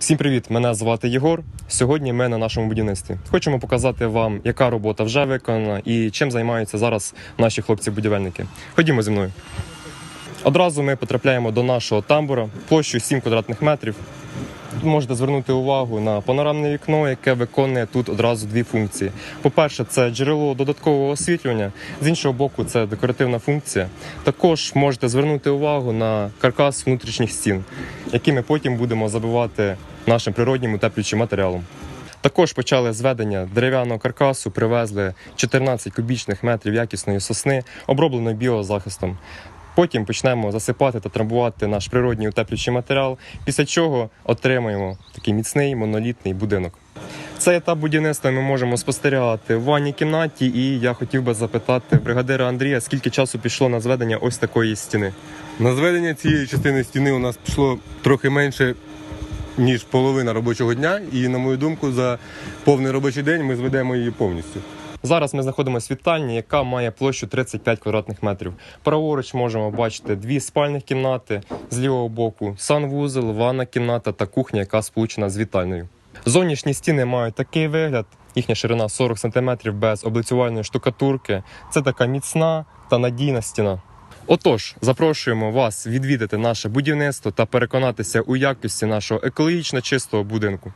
Всім привіт! Мене звати Єгор. Сьогодні ми на нашому будівництві. Хочемо показати вам, яка робота вже виконана і чим займаються зараз наші хлопці-будівельники. Ходімо зі мною. Одразу ми потрапляємо до нашого тамбура площею 7 квадратних метрів. Тут можете звернути увагу на панорамне вікно, яке виконує тут одразу дві функції. По-перше, це джерело додаткового освітлювання, з іншого боку, це декоративна функція. Також можете звернути увагу на каркас внутрішніх стін, які ми потім будемо забивати нашим природнім утеплюючим матеріалом. Також почали зведення дерев'яного каркасу, привезли 14 кубічних метрів якісної сосни, обробленої біозахистом. Потім почнемо засипати та трамбувати наш природній утеплюючий матеріал, після чого отримаємо такий міцний монолітний будинок. Цей етап будівництва ми можемо спостерігати в ванній кімнаті, і я хотів би запитати бригадира Андрія, скільки часу пішло на зведення ось такої стіни. На зведення цієї частини стіни у нас пішло трохи менше, ніж половина робочого дня, і, на мою думку, за повний робочий день ми зведемо її повністю. Зараз ми знаходимося в вітальні, яка має площу 35 квадратних метрів. Праворуч можемо бачити дві спальних кімнати з лівого боку, санвузол, ванна кімната та кухня, яка сполучена з вітальною. Зовнішні стіни мають такий вигляд. Їхня ширина 40 см без облицювальної штукатурки. Це така міцна та надійна стіна. Отож, запрошуємо вас відвідати наше будівництво та переконатися у якості нашого екологічно чистого будинку.